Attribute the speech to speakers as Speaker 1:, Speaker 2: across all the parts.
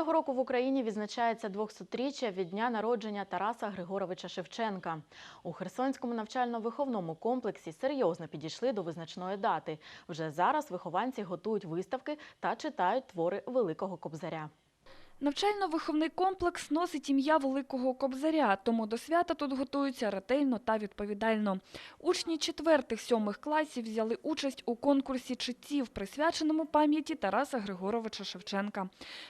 Speaker 1: Цього року в Україні відзначається 200-річчя від дня народження Тараса Григоровича Шевченка. У Херсонському навчально-виховному комплексі серйозно підійшли до визначної дати. Вже зараз вихованці готують виставки та читають твори Великого Кобзаря.
Speaker 2: Навчально-виховний комплекс носить ім'я Великого Кобзаря, тому до свята тут готуються ретельно та відповідально. Учні четвертих-сьомих класів взяли участь у конкурсі читців, присвяченому пам'яті Тараса Григоровича Шевченка.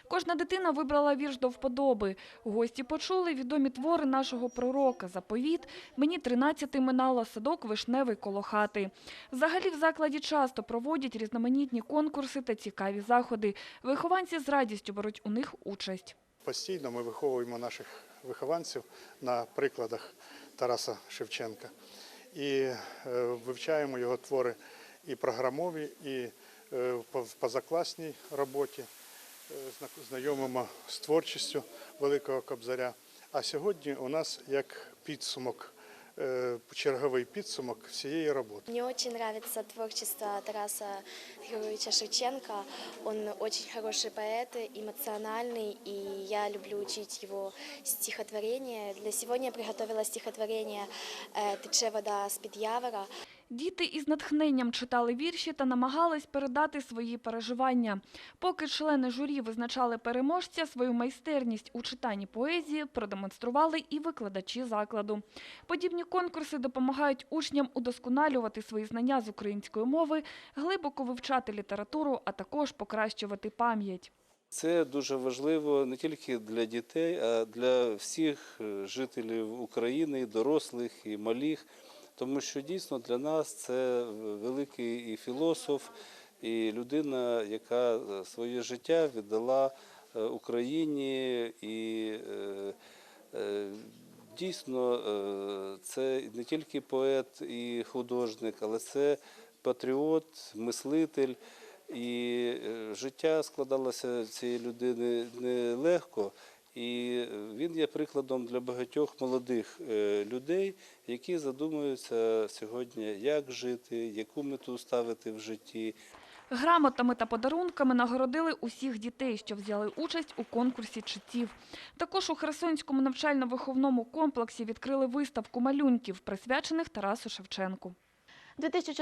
Speaker 2: Кожна дитина вибрала вірш до вподоби. Гості почули відомі твори нашого пророка «Заповіт», «Мені тринадцяти минало садок вишневий коло хати». Взагалі в закладі часто проводять різноманітні конкурси та цікаві заходи. Вихованці з радістю беруть у них участь.
Speaker 3: Постійно ми виховуємо наших вихованців на прикладах Тараса Шевченка. І е, вивчаємо його твори і програмові, і е, в позакласній роботі, Е, знайомимо з творчістю Великого Кобзаря. А сьогодні у нас як підсумок, черговий підсумок всієї роботи.
Speaker 4: Мне очень нравится творчество Тараса Григорьевича Шевченко. Он очень хороший поэт, эмоциональный, и я люблю учить его стихотворение. Для сегодня я приготовила стихотворение э, «Тече вода з-під явора».
Speaker 2: Діти із натхненням читали вірші та намагались передати свої переживання. Поки члени журі визначали переможця, свою майстерність у читанні поезії продемонстрували і викладачі закладу. Подібні конкурси допомагають учням удосконалювати свої знання з української мови, глибоко вивчати літературу, а також покращувати пам'ять.
Speaker 5: Це дуже важливо не тільки для дітей, а для всіх е, жителів України, дорослих і малих, тому що дійсно для нас це великий і філософ, і людина, яка е, своє життя віддала е, Україні і е, Дійсно, це не тільки поет і художник, але це патріот, мислитель. І життя складалося цієї людини нелегко, і він є прикладом для багатьох молодих е, людей, які задумуються сьогодні, як жити, яку мету ставити в житті.
Speaker 2: Грамотами та подарунками нагородили усіх дітей, що взяли участь у конкурсі читців. Також у Херсонському навчально-виховному комплексі відкрили виставку малюнків, присвячених Тарасу Шевченку.
Speaker 1: 2014